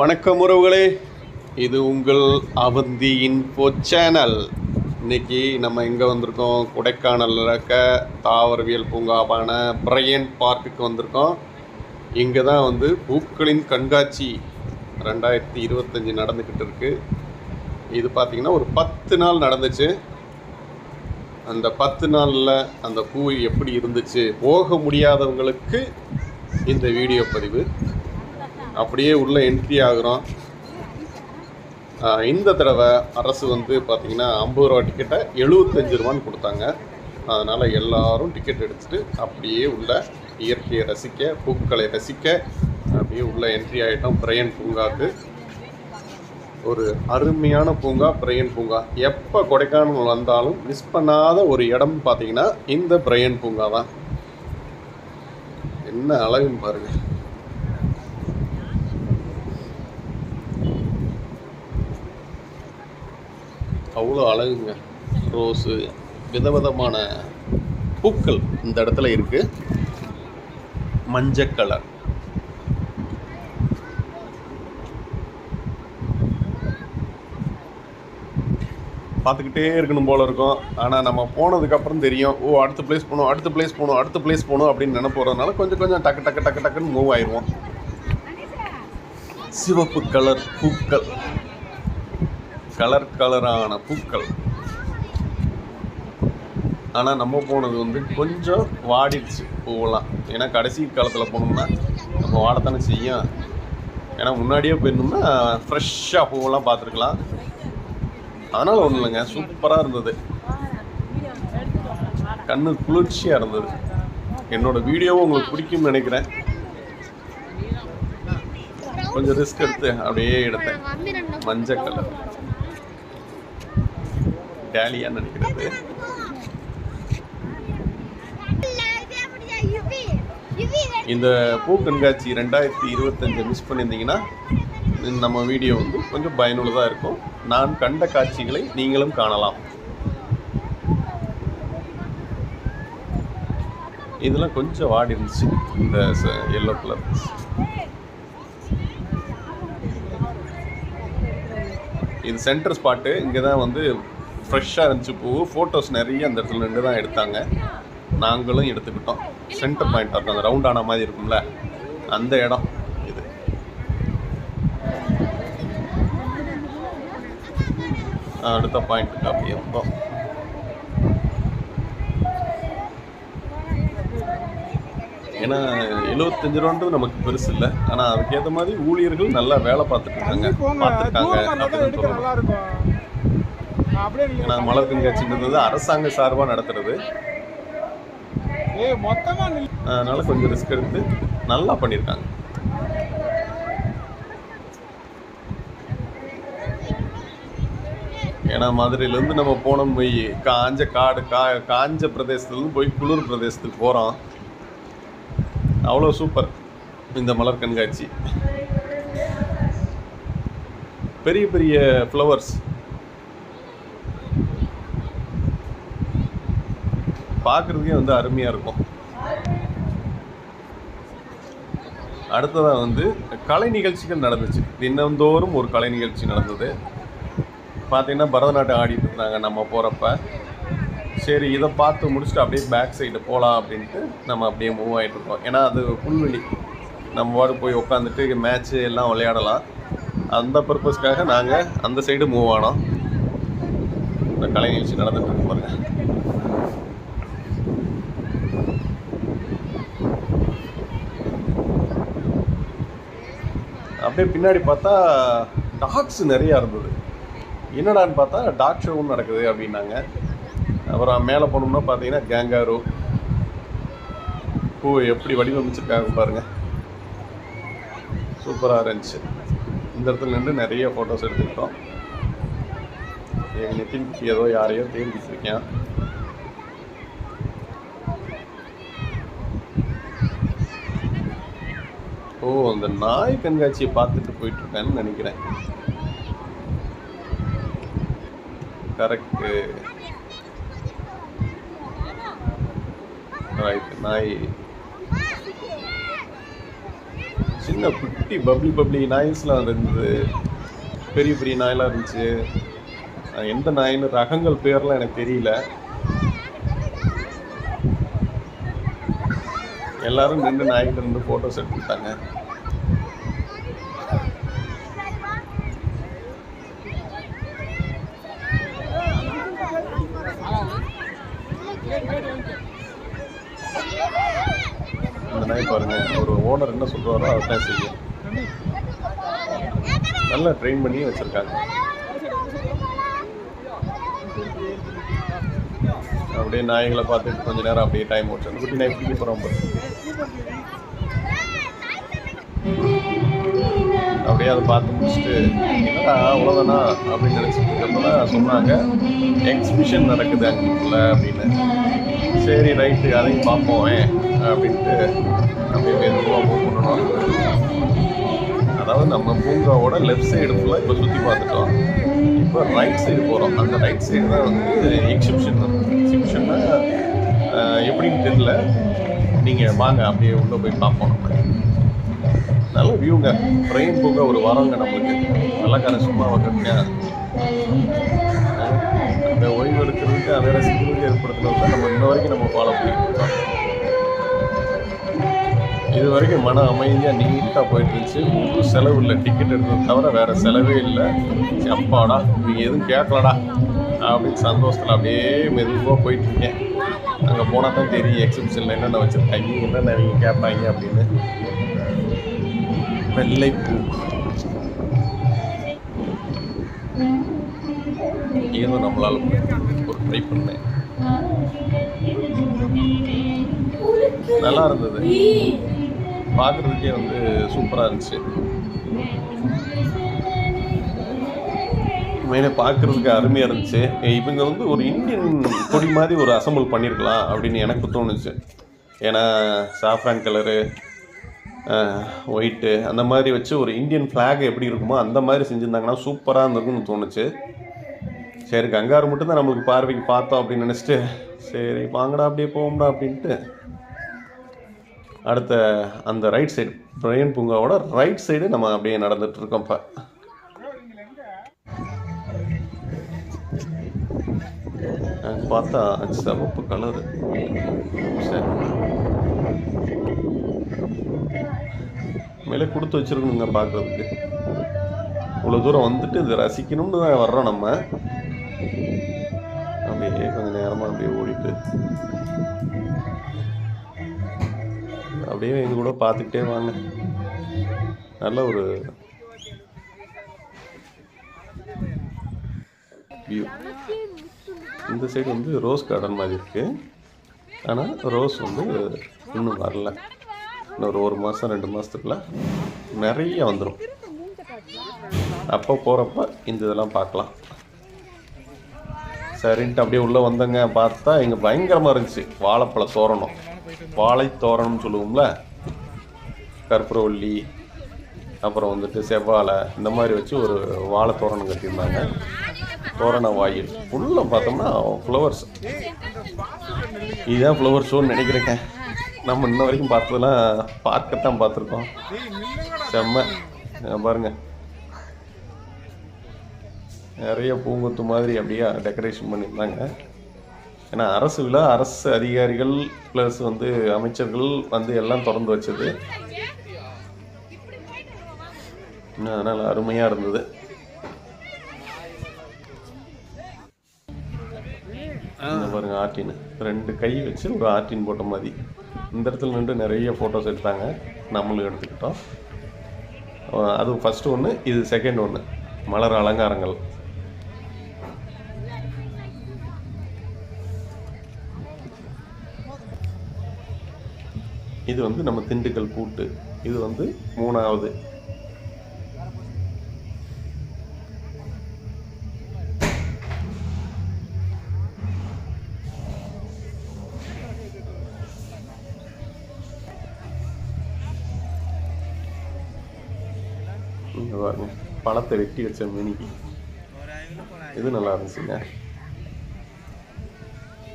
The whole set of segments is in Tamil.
வணக்கம் உறவுகளே. இது உங்கள் அவந்தி இன்ஃபோ சேனல். இன்னைக்கு நம்ம எங்கே வந்திருக்கோம்? கொடைக்கானலில் இருக்க தாவரவியல் பூங்காவான பிரையன் பார்க்குக்கு வந்திருக்கோம். இங்கே தான் வந்து பூக்களின் கண்காட்சி ரெண்டாயிரத்தி இருபத்தஞ்சி நடந்துக்கிட்டு இருக்கு. இது பார்த்திங்கன்னா ஒரு பத்து நாள் நடந்துச்சு. அந்த பத்து நாளில் அந்த பூ எப்படி இருந்துச்சு? போக முடியாதவங்களுக்கு இந்த வீடியோ பதிவு. அப்படியே உள்ள என்ட்ரி ஆகுறோம். இந்த தடவை அரசு வந்து பார்த்தீங்கன்னா ஐம்பது ரூபா டிக்கெட்டை எழுபத்தஞ்சு ரூபான்னு கொடுத்தாங்க. அதனால் எல்லோரும் டிக்கெட் எடுத்துட்டு அப்படியே உள்ள இயற்கையை ரசிக்க பூக்களை ரசிக்க அப்படியே உள்ள என்ட்ரி ஆகிட்டோம் பிரையன் பூங்காவுக்கு. ஒரு அருமையான பூங்கா பிரையன் பூங்கா. எப்போ கொடைக்கானல் வந்தாலும் மிஸ் பண்ணாத ஒரு இடம் பார்த்தீங்கன்னா இந்த பிரையன் பூங்கா தான். என்ன அழகுன்னு பாருங்கள் அவ்வளோ அழகுங்க. ரோஸு விதவிதமான பூக்கள் இந்த இடத்துல இருக்குது மஞ்சள் கலர். பார்த்துக்கிட்டே இருக்கணும் போல இருக்கும். ஆனால் நம்ம போனதுக்கப்புறம் தெரியும் ஓ அடுத்த பிளேஸ் போகணும் அடுத்த பிளேஸ் போகணும் அடுத்த பிளேஸ் போகணும் அப்படின்னு நினைப்போறதுனால கொஞ்சம் கொஞ்சம் டக்கு டக்கு டக்கு டக்குன்னு மூவ் ஆயிடுவோம் சிவப்பு கலர் பூக்கள். கலர் கலரான பூக்கள். ஆனால் நம்ம போனது வந்து கொஞ்சம் வாடிடுச்சு பூவெல்லாம். ஏன்னா கடைசி காலத்தில் போனோம்னா நம்ம வாடத்தானே செய்யும். ஏன்னா முன்னாடியே போயிருந்தோம்னா ஃப்ரெஷ்ஷாக பூவெல்லாம் பார்த்துருக்கலாம். அதனால் ஒன்றும் இல்லைங்க சூப்பராக இருந்தது. கண்ணு குளிர்ச்சியாக இருந்தது. என்னோடய வீடியோவும் உங்களுக்கு பிடிக்கும்னு நினைக்கிறேன். கொஞ்சம் ரிஸ்க் எடுத்து அப்படியே எடுத்தேன். மஞ்சள் கலர். டேலியாக நினைக்கிறது? இந்த பூ கண்காட்சி ரெண்டாயிரத்தி இருபத்தஞ்சை மிஸ் பண்ணியிருந்தீங்கன்னா நம்ம வீடியோ வந்து கொஞ்சம் பயனுள்ளதாக இருக்கும். நான் கண்ட காட்சிகளை நீங்களும் காணலாம். இதெல்லாம் கொஞ்சம் வாடி இருந்துச்சு இந்த எல்லோ கலர் இது சென்டர் ஸ்பாட்டு இங்கே தான் வந்து ஃப்ரெஷ்ஷாக இருந்துச்சு. பூ ஃபோட்டோஸ் நிறைய அந்த இடத்துல நின்று தான் எடுத்தாங்க. நாங்களும் எடுத்துக்கிட்டோம். சென்டர் பாயிண்ட் இருக்கும். அந்த ரவுண்ட் ஆன மாதிரி இருக்கும்ல. அந்த இடம் இது. அடுத்த பாயிண்ட்டுக்கு அப்படியே வந்தோம் ஏன்னா எழுபத்தஞ்சு ரூபான்றது நமக்கு பெருசு இல்லை. ஆனால் அதுக்கேற்ற மாதிரி ஊழியர்கள் நல்லா வேலை பார்த்துட்டு இருக்காங்க. பார்த்துருக்காங்க. அப்படின்னு சொல்லணும். ஏன்னா மலர் கண்காட்சின்றது அரசாங்க சார்பாக நடத்துறது. அதனால கொஞ்சம் ரிஸ்க் எடுத்து நல்லா பண்ணியிருக்காங்க ஏன்னா மதுரையிலேருந்து நம்ம போனோம் போய் காஞ்ச காடு கா காஞ்ச பிரதேசத்துலேருந்து போய் குளிர் பிரதேசத்துக்கு போகிறோம் அவ்வளோ சூப்பர் இந்த மலர் கண்காட்சி பெரிய பெரிய ஃப்ளவர்ஸ் பார்க்குறதுக்கே வந்து அருமையாக இருக்கும். அடுத்ததாக வந்து கலை நிகழ்ச்சிகள் நடந்துச்சு. தினந்தோறும் ஒரு கலை நிகழ்ச்சி நடந்தது. பார்த்தீங்கன்னா பரதநாட்டியம் ஆடிட்டு இருந்தாங்க நம்ம போகிறப்ப சரி இதை பார்த்து முடிச்சுட்டு அப்படியே பேக் சைடு போகலாம் அப்படின்ட்டு நம்ம அப்படியே மூவ் ஆகிட்டு இருக்கோம். ஏன்னா அது புல்வெளி நம்ம வாடு போய் உட்காந்துட்டு மேட்ச்சு எல்லாம் விளையாடலாம். அந்த பர்பஸ்க்காக நாங்கள் அந்த சைடு மூவ் ஆனோம். இந்த கலை நிகழ்ச்சி நடந்துகிட்டு இருக்கு பாருங்கள் அப்படியே பின்னாடி பார்த்தா டாக்ஸ் நிறையா இருந்தது. என்னடான்னு பார்த்தா டாக் ஷோவும் நடக்குது அப்படின்னாங்க. அப்புறம் மேலே போனோம்னா பார்த்தீங்கன்னா கேங்காரோ. பூ எப்படி வடிவமைச்சிருக்காங்க பாருங்கள் சூப்பராக இருந்துச்சு. இந்த இடத்துல நின்று நிறைய ஃபோட்டோஸ் எடுத்துக்கிட்டோம். எங்கள் நெத்தின் ஏதோ யாரையோ தேடிக்கிட்டு இருக்கேன் ஓ அந்த நாய் கண்காட்சியை பார்த்துட்டு போயிட்டு இருக்கேன்னு நினைக்கிறேன். கரெக்டு ரைட் நாய். சின்ன குட்டி பப்ளி பப்ளி நாய்ஸ்லாம் இருந்தது. பெரிய பெரிய நாயெல்லாம் இருந்துச்சு. எந்த நாயின்னு ரகங்கள் பேர்லாம் எனக்கு தெரியல. எல்லாரும் நின்று நாய்கிட்ட இருந்து ஃபோட்டோஸ் எடுத்துட்டாங்க இந்த நாய் பாருங்க. ஒரு ஓனர் என்ன சொல்றாரோ அதான் செய்யும். நல்லா ட்ரெயின் பண்ணி வச்சிருக்காங்க. அப்படியே நாய்களை பார்த்துட்டு கொஞ்ச நேரம் அப்படியே டைம் ஓட்டு குட்டி நாய் பிடிக்க போகிறோம் அப்படியே அதை பார்த்து முடிச்சுட்டு என்னடா அவ்வளோதானா அப்படின்னு நினச்சிட்டு சொன்னாங்க. எக்ஸிபிஷன் நடக்குது அங்குள்ள அப்படின்னு. சரி ரைட்டு அதையும் பார்ப்போம் அப்படின்ட்டு அப்படியே மெதுவாக மூவ் பண்ணணும் அதாவது நம்ம பூங்காவோட லெஃப்ட் சைடு ஃபுல்லாக இப்போ சுற்றி பார்த்துட்டோம். இப்போ ரைட் சைடு போகிறோம் அந்த ரைட் சைடு தான் வந்து எக்ஸிபிஷன் எக்ஸிபிஷன்னா எப்படின்னு தெரியல. நீங்கள் வாங்க அப்படியே உள்ளே போய் பார்ப்போம் நம்ம. நல்ல வியூங்க ட்ரெயின் போக ஒரு வாரங்க நம்மளுக்கு. நல்லா கரை சும்மா வைக்கிறீங்க அந்த ஓய்வு எடுக்கிறதுக்கு அதை ரசிக்கிறதுக்கு ஏற்படுத்தினது தான் நம்ம இன்ன வரைக்கும் நம்ம ஃபாலோ பண்ணிட்டு இருக்கோம். இது வரைக்கும் மன அமைதியாக நீட்டாக போயிட்டு இருந்துச்சு. ஒரு செலவு இல்லை. டிக்கெட் எடுத்தது தவிர வேறு செலவே இல்லை. அப்பாடா நீங்கள் எதுவும் கேட்கலடா அப்படின்னு சந்தோஷத்தில் அப்படியே மெதுவாக போயிட்டுருக்கேன் அங்கே போனால் தான் தெரியும் எக்ஸிபிஷனில் என்னென்ன வச்சுருக்காங்க என்னென்ன அவங்க கேட்பாங்க அப்படின்னு. வெள்ளைப்பூ ஏதோ நம்மளால் ஒரு ட்ரை பண்ணேன். நல்லா இருந்தது. பார்க்குறதுக்கே வந்து சூப்பராக இருந்துச்சு. மெயினாக பார்க்குறதுக்கு அருமையாக இருந்துச்சு. இவங்க வந்து ஒரு இந்தியன் கொடி மாதிரி ஒரு அசம்பிள் பண்ணியிருக்கலாம் அப்படின்னு எனக்கு தோணுச்சு. ஏன்னா சாஃப்ரான் கலரு ஒயிட்டு அந்த மாதிரி வச்சு ஒரு இந்தியன் ஃப்ளாக் எப்படி இருக்குமோ அந்த மாதிரி செஞ்சுருந்தாங்கன்னா சூப்பராக இருந்திருக்கும்னு தோணுச்சு. சரி கங்காரு மட்டும்தான் நம்மளுக்கு பார்வைக்கு பார்த்தோம் அப்படின்னு நினச்சிட்டு சரி வாங்கடா அப்படியே போவோம்டா அப்படின்ட்டு. அடுத்த அந்த ரைட் சைடு பிரயன் பூங்காவோட ரைட் சைடு நம்ம அப்படியே நடந்துகிட்ருக்கோம் இப்போ பார்த்தா சிவப்பு கலரு. சரி. மேலே கொடுத்து வச்சுருக்கணுங்க பார்க்குறதுக்கு. இவ்வளோ தூரம் வந்துட்டு இதை ரசிக்கணும்னு தான் வர்றோம் நம்ம. அப்படியே கொஞ்சம் நேரமாக அப்படியே ஓடிட்டு. அப்படியே இது கூட பார்த்துக்கிட்டே வாங்க. நல்ல ஒரு வியூ இந்த சைடு வந்து ரோஸ் கார்டன் மாதிரி இருக்குது ஆனால் ரோஸ் வந்து இன்னும் வரல. இன்னொரு ஒரு மாதம் ரெண்டு மாதத்துக்குள்ள நிறைய வந்துடும் அப்போ போகிறப்ப இந்த இதெல்லாம் பார்க்கலாம். சரின்ட்டு அப்படியே உள்ளே வந்தங்க. பார்த்தா இங்கே பயங்கரமாக இருந்துச்சு. வாழைப்பழ தோரணம். வாழை தோரணம்னு சொல்லுவோம்ல? கற்பூரவள்ளி அப்புறம் வந்துட்டு செவ்வாழை இந்த மாதிரி வச்சு ஒரு வாழை தோரணம் கட்டியிருந்தாங்க. தோரண வாயில். ஃபுல்லாக பார்த்தோம்னா ஃப்ளவர்ஸ் இதுதான் ஃப்ளவர் ஷோன்னு நினைக்கிறேங்க. நம்ம இன்ன வரைக்கும் பார்த்ததெல்லாம் பார்க்கத்தான் பார்த்துருக்கோம். செம்ம. பாருங்க. நிறைய பூங்கொத்து மாதிரி அப்படியே டெக்கரேஷன் பண்ணியிருந்தாங்க. ஏன்னா அரசு விழா அரசு அதிகாரிகள் ப்ளஸ் வந்து அமைச்சர்கள் வந்து எல்லாம் திறந்து வச்சது. இன்னும் அதனால் அருமையாக இருந்தது. இந்த பாருங்க ஆர்டின் ரெண்டு கை வச்சு ஒரு ஆர்டின் போட்ட மாதிரி. இந்த இடத்துல நின்று நிறைய ஃபோட்டோஸ் எடுத்தாங்க. நம்மளும் எடுத்துக்கிட்டோம். அது ஃபஸ்ட்டு ஒன்று இது செகண்ட் ஒன்று மலர் அலங்காரங்கள். இது வந்து நம்ம திண்டுக்கல் பூட்டு இது வந்து மூணாவது. இங்க பாருங்க பழத்தை வெட்டி வச்ச மினி இது நல்லா இருந்துச்சுங்க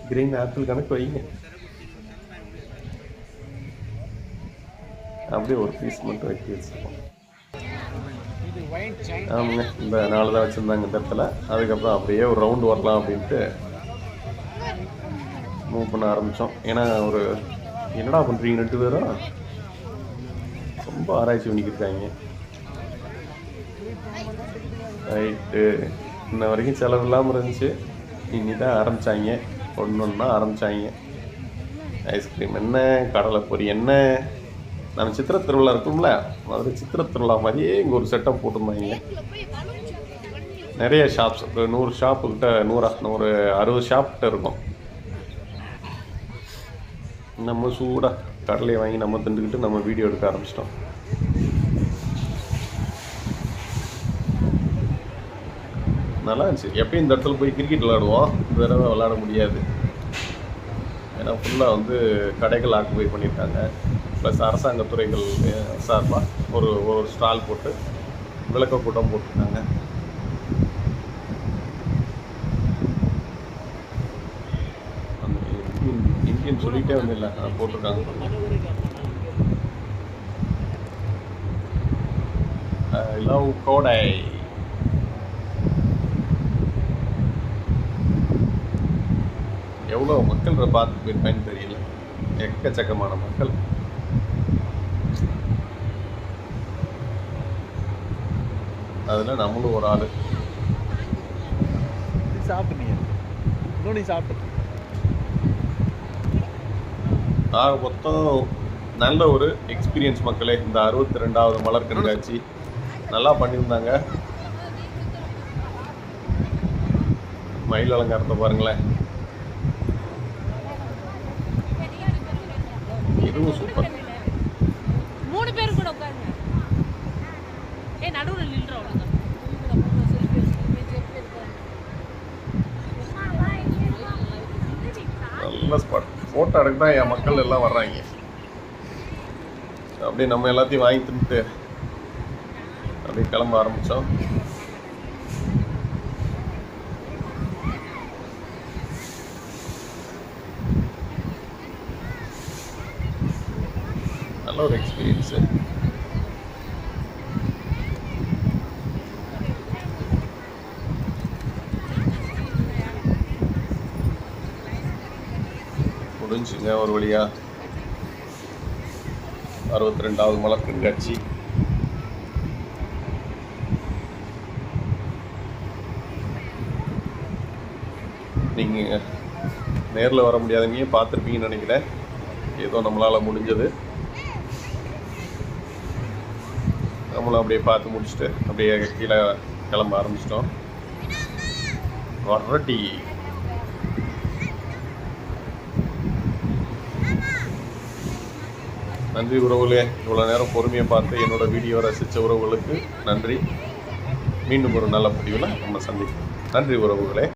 கிரீன் ஆப்பிள் கணக்கு வைங்க அப்படியே ஒரு பீஸ் மட்டும் வெட்டி வச்சுருக்கோம் ஆமாங்க இந்த நாலு தான் வச்சுருந்தாங்க இந்த இடத்துல அதுக்கப்புறம் அப்படியே ஒரு ரவுண்டு வரலாம் அப்படின்ட்டு மூவ் பண்ண ஆரம்பித்தோம் ஏன்னா ஒரு என்னடா பண்ணுறீங்க ரெண்டு பேரும் ரொம்ப ஆராய்ச்சி பண்ணிக்கிருக்காங்க ரைட்டு இன்ன வரைக்கும் செலவு இல்லாமல் இருந்துச்சு. இனி தான் ஆரம்பித்தாங்க ஒன்று ஒன்றா ஆரம்பித்தாங்க ஐஸ்கிரீம் என்ன கடலை பொரி என்ன? நம்ம சித்திர திருவிழா இருக்கும்ல மதுரை சித்திர திருவிழா மாதிரியே இங்கே ஒரு செட்டப் போட்டிருந்தாங்க. நிறைய ஷாப்ஸ் ஒரு நூறு ஷாப்புக்கிட்ட நூறா நூறு அறுபது ஷாப் கிட்ட இருக்கும். நம்ம சூடாக கடலையை வாங்கி நம்ம திண்டுக்கிட்டு நம்ம வீடியோ எடுக்க ஆரம்பிச்சிட்டோம். நல்லா இருந்துச்சு எப்பயும் இந்த இடத்துல போய் கிரிக்கெட் விளாடுவோம் இந்த தடவை விளாட முடியாது. ஏன்னா ஃபுல்லாக வந்து கடைகள் ஆக்குபை பண்ணியிருக்காங்க. ப்ளஸ் அரசாங்க துறைகள் சார்பாக ஒரு ஒரு ஸ்டால் போட்டு விளக்க கூட்டம் போட்டிருக்காங்க. இந்தியன் சொல்லிகிட்டே வந்து இல்லை போட்டிருக்காங்க. லவ் கோடை. எவ்வளோ மக்கள் பார்த்து போயிருப்பேன்னு தெரியல எக்கச்சக்கமான மக்கள். அதில் நம்மளும் ஒரு ஆள். சாப்பிட்டீங்க இன்னும் நீ சாப்பிட்டு ஆக மொத்தம் நல்ல ஒரு எக்ஸ்பீரியன்ஸ் மக்களே. இந்த அறுபத்தி ரெண்டாவது மலர் கண்காட்சி. நல்லா பண்ணியிருந்தாங்க. மயில் அலங்காரத்தை பாருங்களேன். இதுவும் சூப்பர். மூணு பேர் கூட உட்காருங்க. ஏ நடுவுல நில்ற அவ்வளவுதான் நல்ல ஸ்பாட் ஃபோட்டோ எடுக்க தான் என் மக்கள் எல்லாம் வர்றாங்க. அப்படியே நம்ம எல்லாத்தையும் வாங்கி தின்னுட்டு அப்படியே கிளம்ப ஆரம்பித்தோம் நல்ல ஒரு முடிஞ்சுங்க ஒரு வழியா. அறுபத்தி ரெண்டாவது மலர் கண்காட்சி நீங்கள் நேரில் வர முடியாதவங்க பார்த்துருப்பீங்கன்னு நினைக்கிறேன். ஏதோ நம்மளால் முடிஞ்சது. நம்மளும் அப்படியே பார்த்து முடிச்சுட்டு அப்படியே கீழே கிளம்ப ஆரம்பிச்சிட்டோம். வரட்டி நன்றி உறவுகளே. இவ்வளோ நேரம் பொறுமையை பார்த்து என்னோட வீடியோ ரசித்த உறவுகளுக்கு நன்றி. மீண்டும் ஒரு நல்ல பதிவில் நம்ம சந்திப்போம். நன்றி உறவுகளே.